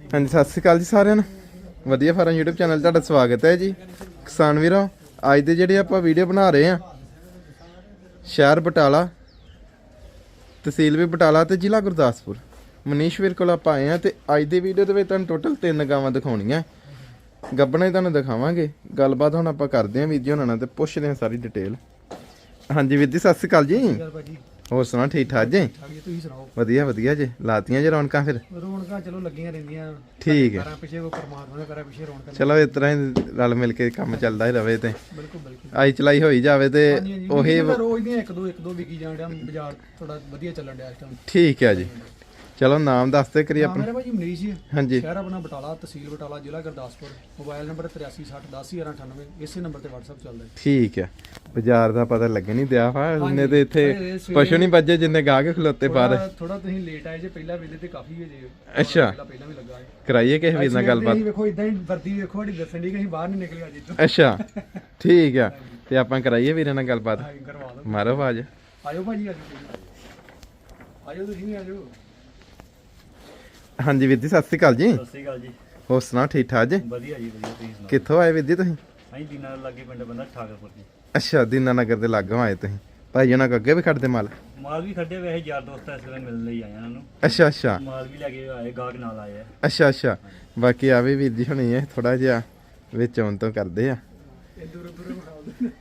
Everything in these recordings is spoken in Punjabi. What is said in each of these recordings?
ਹਾਂਜੀ, ਸਤਿ ਸ਼੍ਰੀ ਅਕਾਲ ਜੀ ਸਾਰਿਆਂ ਨੂੰ। ਵਧੀਆ ਫਾਰਮ YouTube ਚੈਨਲ ਤੁਹਾਡਾ ਸਵਾਗਤ ਹੈ ਜੀ। ਕਿਸਾਨ ਵੀਰੋ, ਅੱਜ ਦੇ ਜਿਹੜੇ ਆਪਾਂ ਵੀਡੀਓ ਬਣਾ ਰਹੇ ਆ ਸ਼ਹਿਰ ਬਟਾਲਾ, ਤਹਿਸੀਲ ਵੀ ਬਟਾਲਾ ਤੇ ਜ਼ਿਲ੍ਹਾ ਗੁਰਦਾਸਪੁਰ। ਮਨੀਸ਼ ਵੀਰ ਕੋਲ ਆਪਾਂ ਆਏ ਆ ਤੇ ਅੱਜ ਦੀ ਵੀਡੀਓ ਦੇ ਵਿੱਚ ਤੁਹਾਨੂੰ ਟੋਟਲ ਤਿੰਨ ਗਾਵਾਂ ਦਿਖਾਉਣੀਆਂ। ਗੱਬਣਾ ਹੀ ਤੁਹਾਨੂੰ ਦਿਖਾਵਾਂਗੇ। ਗੱਲਬਾਤ ਹੁਣ ਆਪਾਂ ਕਰਦੇ ਆਂ ਵੀਰ ਜੀ ਉਹਨਾਂ ਨਾਲ ਤੇ ਪੁੱਛਦੇ ਆਂ ਸਾਰੀ ਡਿਟੇਲ ਹਾਂਜੀ ਵੀਰ ਜੀ, ਸਤਿ ਸ਼੍ਰੀ ਅਕਾਲ ਜੀ। ਹੋਰ ਸੁਣਾ ਠੀਕ ਠਾਕ ਜੀ? ਠਾਕ ਜੀ ਤੁਸੀਂ ਸੁਣਾਓ? ਵਧੀਆ ਵਧੀਆ ਜੀ। ਲਾਤੀਆਂ ਜੀ ਰੌਣਕਾਂ ਫਿਰ? ਰੌਣਕਾਂ ਚਲੋ ਲੱਗੀਆਂ ਰਹਿੰਦੀਆਂ। ਠੀਕ ਹੈ। ਕਰਾਂ ਪਿੱਛੇ ਕੋ ਪਰਮਾਤਮਾ ਨੇ ਕਰਾਂ ਪਿੱਛੇ ਰੌਣਕਾਂ ਚਲੋ ਇਸ ਤਰ੍ਹਾਂ ਹੀ ਰਲ ਮਿਲ ਕੇ ਕੰਮ ਚੱਲਦਾ ਹੀ ਰਵੇ ਤੇ। ਬਿਲਕੁਲ ਬਿਲਕੁਲ। ਆਈ ਚਲਾਈ ਹੋਈ ਜਾਵੇ ਤੇ ਹਾਂਜੀ ਹਾਂਜੀ। ਉਹੀ ਉਹੀ ਰੋਜ਼ ਦੀਆਂ ਇੱਕ ਦੋ ਇੱਕ ਦੋ ਵਿਕੀ ਜਾਣ ਡਿਆ ਬਾਜ਼ਾਰ ਥੋੜਾ ਵਧੀਆ ਚੱਲਣ ਡਿਆ ਇਸ ਟਾਈਮ ਠੀਕ ਹੈ ਜੀ। ਚਲੋ ਨਾਮ ਦੱਸਦੇ ਕਰੀ ਆਪਣਾ। ਮੇਰਾ ਭਾਜੀ ਮਨੀਸ਼ ਜੀ। ਹਾਂਜੀ। ਸ਼ਹਿਰ ਆਪਣਾ ਬਟਾਲਾ ਤਹਿਸੀਲ ਬਟਾਲਾ ਜ਼ਿਲ੍ਹਾ ਗੁਰਦਾਸਪੁਰ। ਮੋਬਾਈਲ ਨੰਬਰ 8360101198 ਇਸੇ ਨੰਬਰ ਤੇ WhatsApp ਚੱਲਦਾ ਹੈ। ਠੀਕ ਹੈ। ਬਾਜ਼ਾਰ ਦਾ ਪਤਾ ਲੱਗ ਨਹੀਂ ਦਿਆ ਵਾ। ਉਹਨੇ ਤੇ ਇੱਥੇ ਪਸ਼ੂ ਨਹੀਂ ਵੱਜੇ ਜਿੰਨੇ ਗਾ ਕੇ ਖਲੋਤੇ ਬਾਹਰ ਥੋੜਾ ਤੁਸੀਂ ਲੇਟ ਆਏ ਜੇ ਪਹਿਲਾਂ ਵੇਲੇ ਤੇ ਕਾਫੀ ਹੋ ਜੇ। ਅੱਛਾ। ਪਹਿਲਾਂ ਵੀ ਲੱਗਾ ਹੈ। ਕਰਾਈਏ ਕਿਸੇ ਵੀਰ ਨਾਲ ਗੱਲਬਾਤ। ਵੇਖੋ ਇਦਾਂ ਹੀ ਵਰਦੀ ਵੇਖੋ ਸਾਡੀ ਦੱਸਣ ਦੀ ਕਿ ਅਸੀਂ ਬਾਹਰ ਨਹੀਂ ਨਿਕਲੇ ਅੱਜ ਅੱਛਾ। ਠੀਕ ਆ ਤੇ ਆਪਾਂ ਕਰਾਈਏ ਵੀਰਾਂ ਨਾਲ ਗੱਲਬਾਤ। ਮਾਰੋ ਆਵਾਜ਼। ਆਜੋ ਭਾਜੀ ਆਜੋ ਤੁਸੀਂ। ਆਜੋ ਹਾਂਜੀ ਵੀਰ ਜੀ ਸਤਿ ਸ਼੍ਰੀ ਅਕਾਲ ਜੀ। ਸਤਿ ਸ਼੍ਰੀ ਅਕਾਲ ਜੀ। ਹੋਰ ਸੁਣਾਓ ਠੀਕ ਠਾਕ ਜੀ? ਵਧੀਆ ਜੀ ਵਧੀਆ ਤੁਸੀਂ ਸੁਣਾਓ? ਕਿੱਥੋਂ ਆਏ ਵੀਰ ਜੀ ਤੁਸੀਂ? ਅਸੀਂ ਦੀਨਾਂ ਲਾਗੇ ਪਿੰਡ ਬੰਦਾ ਠਾਕਰਪੁਰ ਜੀ। ਅੱਛਾ ਦੀਨਾ ਨਗਰ ਦੇ ਲਾਗੋਂ ਆਏ ਤੁਸੀਂ। ਭਾਈ ਉਹਨਾਂ ਕੋ ਅੱਗੇ ਵੀ ਖੜਦੇ ਮਾਲ? ਮਾਲ ਵੀ ਖੱਡੇ ਵੈਸੇ ਯਾਰ ਦੋਸਤ ਇਸ ਵੇਲੇ ਮਿਲਣ ਲਈ ਆਏ ਆ ਇਹਨਾਂ ਨੂੰ। ਅੱਛਾ ਅੱਛਾ। ਮਾਲ ਵੀ ਲੈ ਕੇ ਆਏ ਗਾਹਕ ਨਾਲ ਆਏ ਆ। ਅੱਛਾ ਅੱਛਾ। ਬਾਕੀ ਆ ਵੀ ਵੀਰ ਜੀ ਹੁਣੀ ਹੈ ਥੋੜਾ ਜਿਹਾ ਵਿੱਚ ਆਉਣ ਤੋਂ ਕਰਦੇ ਆ।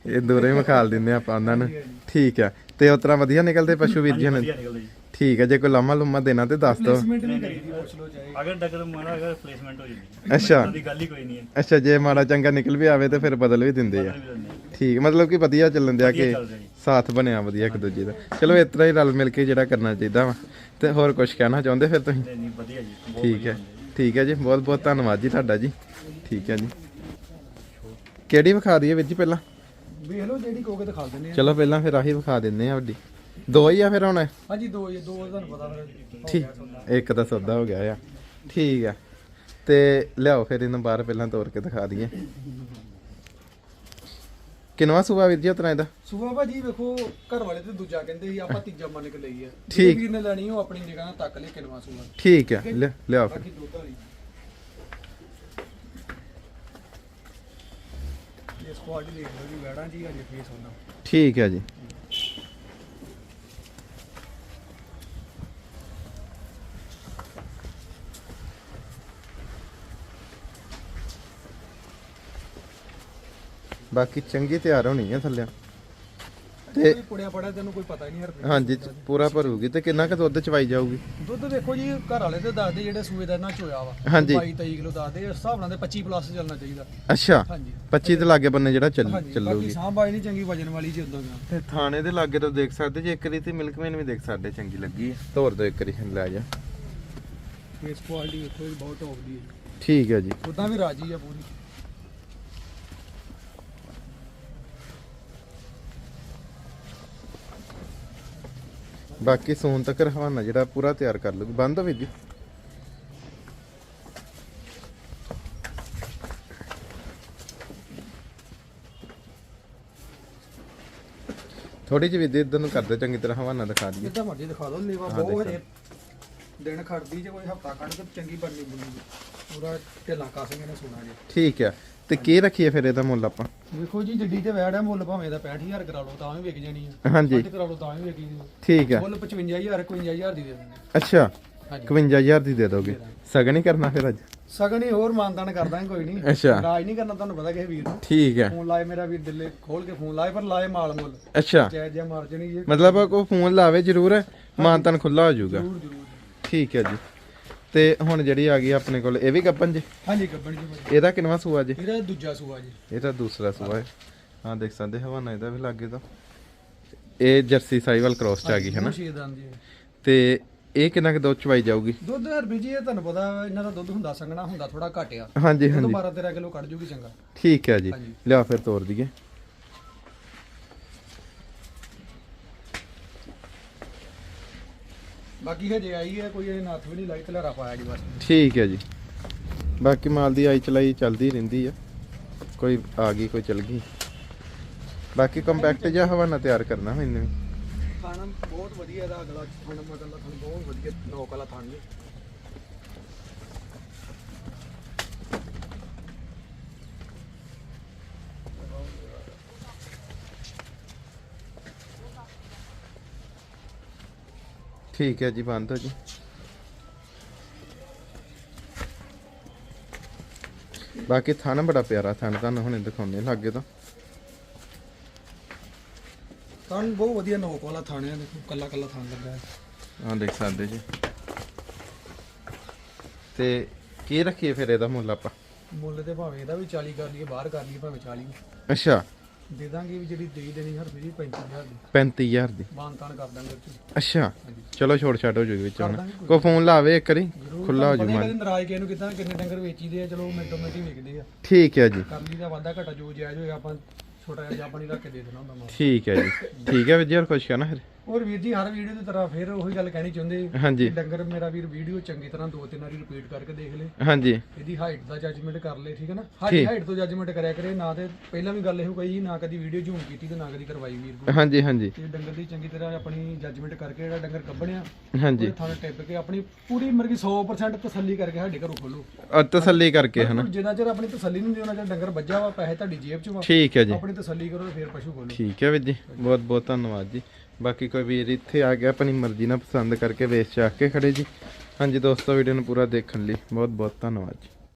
ਇਹ ਦੂਰ ਇਹ ਮਖਾਲ ਦਿੰਦੇ ਆਪਾਂ ਉਹਨਾਂ ਨੂੰ। ਠੀਕ ਆ। ਤੇ ਉਸ ਤਰ੍ਹਾਂ ਵਧੀਆ ਨਿਕਲਦੇ ਪਸ਼ੂ ਵੀਰ ਜੀ ਹੁਣ? ਵਧੀਆ ਨਿਕਲਦਾ ਜੀ। ਠੀਕ ਆ ਜੇ ਕੋਈ ਲਾਮਾ ਲੁਮਾ ਦੇਣਾ ਤੇ ਦੱਸ ਦਿਓ। ਪਲੇਸਮੈਂਟ ਨਹੀਂ ਕਰੀਦੀ ਪੁੱਛ ਲੋ ਚਾਹੇ ਅਗਰ ਡਗਰ ਮਾਰਾ ਅਗਰ ਪਲੇਸਮੈਂਟ ਹੋ ਜਾਂਦੀ ਅੱਛਾ। ਦੀ ਗੱਲ ਹੀ ਕੋਈ ਨਹੀਂ ਹੈ। ਅੱਛਾ ਜੇ ਮਾੜਾ ਚੰਗਾ ਨਿਕਲ ਵੀ ਆਵੇ ਤੇ ਫਿਰ ਬਦਲ ਵੀ ਦਿੰਦੇ ਆ। ਠੀਕ ਮਤਲਬ ਕਿ ਵਧੀਆ ਚੱਲਣ ਦਿਆ ਕਿ ਸਾਥ ਬਣਿਆ ਵਧੀਆ ਇੱਕ ਦੂਜੇ ਦਾ। ਚਲੋ ਇਸ ਤਰ੍ਹਾਂ ਹੀ ਰਲ ਮਿਲ ਕੇ ਜਿਹੜਾ ਕਰਨਾ ਚਾਹੀਦਾ ਵਾ। ਤੇ ਹੋਰ ਕੁਝ ਕਹਿਣਾ ਚਾਹੁੰਦੇ ਫਿਰ ਤੁਸੀਂ? ਨਹੀਂ ਨਹੀਂ ਵਧੀਆ ਜੀ ਠੀਕ ਹੈ ਠੀਕ ਹੈ ਜੀ ਬਹੁਤ ਬਹੁਤ ਧੰਨਵਾਦ ਜੀ ਤੁਹਾਡਾ ਜੀ। ਠੀਕ ਹੈ ਜੀ। ਕਿਹੜੀ ਵਿਖਾ ਦਈਏ ਵੀਰ ਜੀ ਪਹਿਲਾਂ? ਵੇਖ ਲਓ ਜਿਹੜੀ ਕਹੋਗੇ ਦਿਖਾ ਦਿੰਦੇ ਆ। ਚਲੋ ਪਹਿਲਾਂ ਫਿਰ ਆਹੀ ਵਿਖਾ ਦਿੰਦੇ ਆ ਵੱਡੀ। ਦੋ ਹੀ ਆ ਫਿਰ ਹੁਣ? ਹਾਂਜੀ ਦੋ ਇਹ ਦੋ ਤੁਹਾਨੂੰ ਪਤਾ ਫਿਰ। ਹੋ ਠੀਕ। ਇੱਕ ਤਾਂ ਸੌਦਾ ਹੋ ਗਿਆ ਆ। ਠੀਕ ਆ। ਤੇ ਲਿਆਓ ਫਿਰ ਇਹਨੂੰ ਬਾਹਰ ਪਹਿਲਾਂ ਤੋੜ ਕੇ ਦਿਖਾ ਦਈਏ। ਕਿਨਵਾ ਸੁਬਾ ਵੀਰ ਜੀ ਉਤਰਾ ਇਹਦਾ? ਸੁਬਾ ਭਾਜੀ ਵੇਖੋ ਘਰ ਵਾਲੇ ਤੇ ਦੂਜਾ ਕਹਿੰਦੇ ਸੀ ਆਪਾਂ ਤੀਜਾ ਮੰਨ ਕੇ ਲਈ ਆ। ਠੀਕ। ਜਿਹੜੇ ਵੀਰ ਨੇ ਲੈਣੀ ਉਹ ਆਪਣੀ ਨਿਗਾਹ ਨਾਲ ਤੱਕ ਲੈ ਕਿਨਵਾ ਸੁਬਾ। ਠੀਕ ਹੈ ਲਿਆ- ਲਿਆਓ ਫਿਰ। ਬਾਕੀ ਦੁੱਧ ਵਾਲੀ ਇਹ ਸਪੋਟ ਦੇਖ ਲਓ ਜੀ ਵੈੜਾਂ ਜੀ ਅਜੇ ਫੇਸ ਹੁੰਦਾ। ਠੀਕ ਹੈ ਜੀ। ਬਾਕੀ ਚੰਗੀ ਤਿਆਰ ਹੋਣੀ ਹੈ ਥੱਲੇ। ਤੇ ਪੁੜਿਆ ਪੜਿਆ ਤੈਨੂੰ ਕੋਈ ਪਤਾ ਹੀ ਨਹੀਂ ਹਰ ਹਾਂਜੀ ਚ- ਪੂਰਾ ਭਰੂਗੀ। ਤੇ ਕਿੰਨਾ ਕੁ ਦੁੱਧ ਚਵਾਈ ਜਾਊਗੀ? ਦੁੱਧ ਵੇਖੋ ਜੀ ਘਰ ਵਾਲੇ ਤੇ ਦੱਸਦੇ ਜਿਹੜੇ ਸੂਏ ਦਾ ਇਹਨਾਂ ਚੋਇਆ ਵਾ। ਹਾਂਜੀ। 22 23 ਕਿਲੋ ਦੱਸਦੇ ਇਸ ਹਿਸਾਬ ਨਾਲ ਤੇ 25 ਪਲੱਸ ਚੱਲਣਾ ਚਾਹੀਦਾ। ਅੱਛਾ ਹਾਂਜੀ। 25 ਦੇ ਲਾਗੇ ਬੰਨੇ ਜਿਹੜਾ ਚੱਲ ਹਾਂਜੀ ਬਾਕੀ ਚੱਲੂਗੀ। ਨਹੀਂ ਚੰਗੀ ਵਜਨ ਵਾਲੀ ਜੀ ਉਦਾਂ ਦਾ। ਤੇ ਥਾਣੇ ਦੇ ਲਾਗੇ ਤੋਂ ਦੇਖ ਸਕਦੇ ਜੇ ਇੱਕ ਰੀ ਤੇ ਮਿਲਕਮੈਨ ਵੀ ਦੇਖ ਸਕਦੇ ਚੰਗੀ ਲੱਗੀ ਹੈ ਤੋਰ ਦੋ ਇੱਕ ਰੀ ਲੈ ਜਾ। ਫੇਸ ਕੁਆਲਿਟੀ ਜੀ ਬਹੁਤ ਟੌਪ ਦੀ ਹੈ। ਠੀਕ ਹੈ ਜੀ। ਉਦਾਂ ਵੀ ਰਾਜੀ ਆ ਪੂਰੀ। ਬਾਕੀ ਸੋਨ ਤੱਕ ਹਵਾਨਾ ਜਿਹੜਾ ਪੂਰਾ ਤਿਆਰ ਕਰ ਲੂਗੀ ਬੰਦ ਹੋਵੇ ਜੀ ਥੋੜੀ ਜਿਹੀ ਵੀ ਇਧਰ ਨੂੰ ਕਰਦੇ ਚੰਗੀ ਤਰ੍ਹਾਂ ਹਵਾਨਾ ਦਿਖਾ ਦਈਏ। ਜਿੱਦਾਂ ਮਰਜ਼ੀ ਦਿਖਾ ਦਿਓ ਲੇਵਾ ਬਹੁਤ। ਹਜੇ ਦਿਨ ਖੜਦੀ ਜੇ ਕੋਈ ਹਫਤਾ ਕੱਢ ਕੇ ਚੰਗੀ ਬਣਨੀ ਬੁਣੀ ਪੂਰਾ ਢਿੱਲਾ ਕਾਸਾਂਗੇ ਨੇ ਸੋਨਾ ਜੇ। ਠੀਕ ਹੈ ਤੇ ਕੀ ਰੱਖੀਏ ਫਿਰ ਇਹਦਾ ਮੁੱਲ ਆਪਾਂ? ਵੇਖੋ ਜੀ ਜੱਡੀ ਤੇ ਵੈੜ ਹੈ ਮੁੱਲ ਭਾਵੇਂ ਦਾ 65000 ਕਰਾ ਲਓ ਤਾਂ ਵੀ ਵਿਕ ਜਾਣੀ ਹੈ ਹਾਂਜੀ। ਕਰਾ ਲਓ ਤਾਂ ਵੀ ਵਿਕ ਜਾਣੀ ਠੀਕ ਹੈ ਮੁੱਲ 55000 51000 ਦੀ ਦੇ ਦਿੰਦੇ ਅੱਛਾ ਹਾਂਜੀ। 51000 ਦੀ ਦੇ ਦੋਗੇ। ਸਗਨ ਹੀ ਕਰਨਾ ਫਿਰ ਅੱਜ? ਸਗਨ ਹੀ ਹੋਰ ਮਾਨਦਾਨ ਕਰਦਾਂਗੇ ਕੋਈ ਨਹੀਂ। ਅੱਛਾ। ਰਾਜ ਨਹੀਂ ਕਰਨਾ ਤੁਹਾਨੂੰ ਪਤਾ ਕਿਸੇ ਵੀਰ ਨੂੰ। ਠੀਕ ਹੈ ਫੋਨ ਲਾਏ ਮੇਰਾ ਵੀਰ ਦਿੱਲੇ ਖੋਲ ਕੇ ਫੋਨ ਲਾਏ ਪਰ ਲਾਏ ਮਾਲ ਮੁੱਲ। ਅੱਛਾ। ਜੈ ਜੈ ਮਾਰ ਜਣੀ ਜੇ। ਮਤਲਬ ਕੋਈ ਫੋਨ ਲਾਵੇ ਜ਼ਰੂਰ ਮਾਨਤਨ ਖੁੱਲਾ ਹੋ ਜਾਊਗਾ। ਜ਼ਰੂਰ ਜ਼ਰੂਰ। ਠੀਕ ਹੈ ਜੀ। ਤੇ ਹੁਣ ਜਿਹੜੀ ਆ ਗਈ ਆਪਣੇ ਕੋਲ ਇਹ ਵੀ ਗੱਪਨ ਜੀ? ਹਾਂਜੀ ਗੱਬਣ ਜੀ। ਇਹਦਾ ਕਿੰਨਵਾ ਸੂਆ ਜੀ? ਇਹਦਾ ਦੂਜਾ ਸੂਆ ਜੀ। ਇਹ ਤਾਂ ਦੂਸਰਾ ਸੂਆ ਹੈ। ਹਾਂ ਦੇਖ ਸਕਦੇ ਹਵਾਨਾ ਇਹਦਾ ਵੀ ਲੱਗੇ ਤਾਂ। ਇਹ ਜਰਸੀ ਸਾਈਵਲ ਕ੍ਰੋਸ ਚ ਆ ਗਈ ਹੈ ਨਾ ਤੇ ਇਹ ਕਿੰਨਾ ਕੁ ਦੁੱਧ ਚਵਾਈ ਜਾਊਗੀ? ਦੁੱਧ ਹਰਬੀ ਜੀ ਇਹ ਤੁਹਾਨੂੰ ਪਤਾ ਇਹਨਾਂ ਦਾ ਦੁੱਧ ਹੁੰਦਾ ਸੰਗਣਾ ਹੁੰਦਾ ਥੋੜਾ ਘੱਟ ਆ ਹਾਂਜੀ ਹਾਂਜੀ। 12 13 ਕਿਲੋ ਕੱਢ ਜੂਗੀ ਚੰਗਾ। ਠੀਕ ਹੈ ਜੀ। ਹਾਂਜੀ। ਲਿਆ ਫਿਰ ਤੋਰ ਦਈਏ। ਬਾਕੀ ਹਜੇ ਆਈ ਹੈ ਕੋਈ ਇਹ ਨਾਥ ਵੀ ਨਹੀਂ ਲਾਈ ਤਲਰਾ ਪਾਇਆ ਜੀ ਬਸ। ਠੀਕ ਹੈ ਜੀ। ਬਾਕੀ ਮਾਲ ਦੀ ਆਈ ਚਲਾਈ ਚੱਲਦੀ ਰਹਿੰਦੀ ਆ। ਕੋਈ ਆ ਗਈ ਕੋਈ ਚਲ ਗਈ। ਬਾਕੀ ਕੰਪੈਕਟ ਜਿਹਾ ਹਵਾਨਾ ਤਿਆਰ ਕਰਨਾ ਮੈਨੂੰ ਖਾਣਾ ਬਹੁਤ ਵਧੀਆ ਇਹਦਾ ਅਗਲਾ ਖਾਣਾ ਖਾਣਾ ਬਹੁਤ ਵਧੀਆ ਨੌਕ ਵਾਲਾ ਖਾਣ ਜੀ ਠੀਕ ਹੈ ਜੀ ਬੰਦ ਹੋ ਜੀ। ਬਾਕੀ ਥਣ ਬੜਾ ਪਿਆਰਾ ਥਣ ਤੁਹਾਨੂੰ ਹੁਣੇ ਦਿਖਾਉਂਦੇ ਲਾਗੇ ਤੋਂ। ਥਣ ਬਹੁਤ ਵਧੀਆ ਨੋਕ ਵਾਲਾ ਥਣ ਹੈ ਦੇਖੋ ਕੱਲਾ ਕੱਲਾ ਥਣ ਲੱਗਾ ਹੈ। ਆਹ ਦੇਖ ਸਕਦੇ ਜੀ। ਤੇ ਕੀ ਰੱਖੀਏ ਫਿਰ ਇਹਦਾ ਮੁੱਲ ਆਪਾਂ? ਮੁੱਲ ਤੇ ਭਾਵੇਂ ਇਹਦਾ ਵੀ 40 ਕਰ ਲਈਏ ਬਾਹਰ ਕਰ ਲਈਏ ਭਾਵੇਂ 40 ਅੱਛਾ। ਦੇ ਦਾਂਗੇ ਵੀ ਜਿਹੜੀ ਦੇ ਦੇਣੀ ਹਰ ਵੀ 35000 ਦੀ। 35000 ਦੀ। ਬਾਨ ਤਾਨ ਕਰ ਦਾਂਗੇ ਉਹ 'ਚ। ਅੱਛਾ ਚਲੋ ਛੋੜ ਛਾੜ ਹੋ ਜੂਗੀ ਵਿੱਚ ਕਰ ਹੁਣ ਦਾਂਗੇ ਕੋਈ। ਫੋਨ ਲਾਵੇ ਇੱਕ ਵਾਰੀ ਜ਼ਰੂਰ। ਖੁੱਲਾ ਹੋ ਜੂ ਤੁਹਾਨੂੰ ਪਤਾ ਮਨ ਕਦੇ ਨਾਰਾਜ਼ ਕਿਸੇ ਨੂੰ ਕਿਦਾਂ ਕਿੰਨੇ ਡੰਗਰ ਵੇਚੀਦੇ ਆ ਚਲੋ ਮਿੰਟੋ ਮਿੰਟ ਹੀ ਵਿਕਦੇ ਆ। ਠੀਕ ਹੈ ਜੀ। ਕਰ ਲਈ ਦਾ ਵਾਧਾ ਘਟਾ ਜੋ ਜਾਇਜ਼ ਹੋਇਆ ਆਪਾਂ ਛੋਟਾ ਜਿਹਾ ਆਪਣੀ ਰੱਖ ਕੇ ਦੇ ਦੇਣਾ ਹੁੰਦਾ ਮਾਲ ਠੀਕ ਹੈ ਜੀ। ਠੀਕ ਹੈ ਵੀਰ ਜੀ ਹੋਰ ਕੁਛ ਕਹਿਣਾ ਫਿਰ? ਹੋਰ ਵੀਰ ਜੀ ਹਰ ਵੀਡੀਓ ਦੀ ਤਰ੍ਹਾਂ ਫਿਰ ਉਹੀ ਗੱਲ ਕਹਿਣੀ ਚਾਹੁੰਦੇ ਹਾਂਜੀ। ਕਿ ਡੰਗਰ ਮੇਰਾ ਵੀਰ ਵੀਡੀਓ ਚੰਗੀ ਤਰ੍ਹਾਂ ਦੋ ਤਿੰਨ ਵਾਰੀ ਰਿਪੀਟ ਕਰਕੇ ਦੇਖ ਲੇ। ਹਾਂਜੀ। ਇਹਦੀ ਹਾਈਟ ਦਾ ਜੱਜਮੈਂਟ ਕਰ ਲੇ ਠੀਕ ਹੈ ਨਾ? ਸਾਡੀ ਹਾਈਟ ਤੋਂ ਜੱਜਮੈਂਟ ਕਰਿਆ ਕਰੇ ਨਾ ਤੇ ਪਹਿਲਾਂ ਵੀ ਗੱਲ ਇਹੋ ਕਹੀ ਸੀ, ਨਾ ਕਦੀ ਵੀਡੀਓ ਜ਼ੂਮ ਕੀਤੀ ਤੇ ਨਾ ਕਦੀ ਕਰਵਾਈ ਵੀਰ ਕੋਲ ਹਾਂਜੀ ਹਾਂਜੀ। ਤੇ ਡੰਗਰ ਦੀ ਚੰਗੀ ਤਰ੍ਹਾਂ ਆਪਣੀ ਜੱਜਮੈਂਟ ਕਰਕੇ ਜਿਹੜਾ ਡੰਗਰ ਕੱਢਣਿਆ ਹਾਂਜੀ। ਉਹਦੇ ਥਾਂ ਟਿੱਪ ਕੇ ਆਪਣੀ ਪੂਰੀ ਮਰਗੀ 100% ਤਸੱਲੀ ਕਰਕੇ ਸਾਡੇ ਘਰੋਂ ਖੋਲੋ ਅ, ਤਸੱਲੀ ਕਰਕੇ ਹਨਾ? ਜਿੰਨਾ ਚਿਰ ਆਪਣੀ ਤਸੱਲੀ ਨਹੀਂ ਹੁੰਦੀ ਉਹਨਾਂ ਚਿਰ ਡੰਗਰ ਵੱਜਾ ਵਾ ਪੈਸੇ ਤੁਹਾਡੀ ਜੇਬ 'ਚ ਵਾ। ਠੀਕ ਹੈ ਜੀ। ਆਪਣੀ ਤਸੱਲੀ ਕਰੋ ਤੇ ਫਿਰ ਪਸ਼ੂ ਖੋਲੋ ਠੀਕ ਹੈ ਵੀਰ ਜੀ ਬਹੁਤ ਬਹੁਤ ਧੰਨਵਾਦ ਜੀ। ਬਾਕੀ ਕੋਈ ਵੀਰ ਇੱਥੇ ਆ ਗਿਆ, ਆਪਣੀ ਮਰਜ਼ੀ ਨਾਲ ਪਸੰਦ ਕਰਕੇ ਵੇਚ ਚੱਕ ਕੇ ਖੜੇ ਜੀ। ਹਾਂਜੀ ਦੋਸਤੋ ਵੀਡੀਓ ਨੂੰ ਪੂਰਾ ਦੇਖਣ ਲਈ ਬਹੁਤ ਬਹੁਤ ਧੰਨਵਾਦ ਜੀ।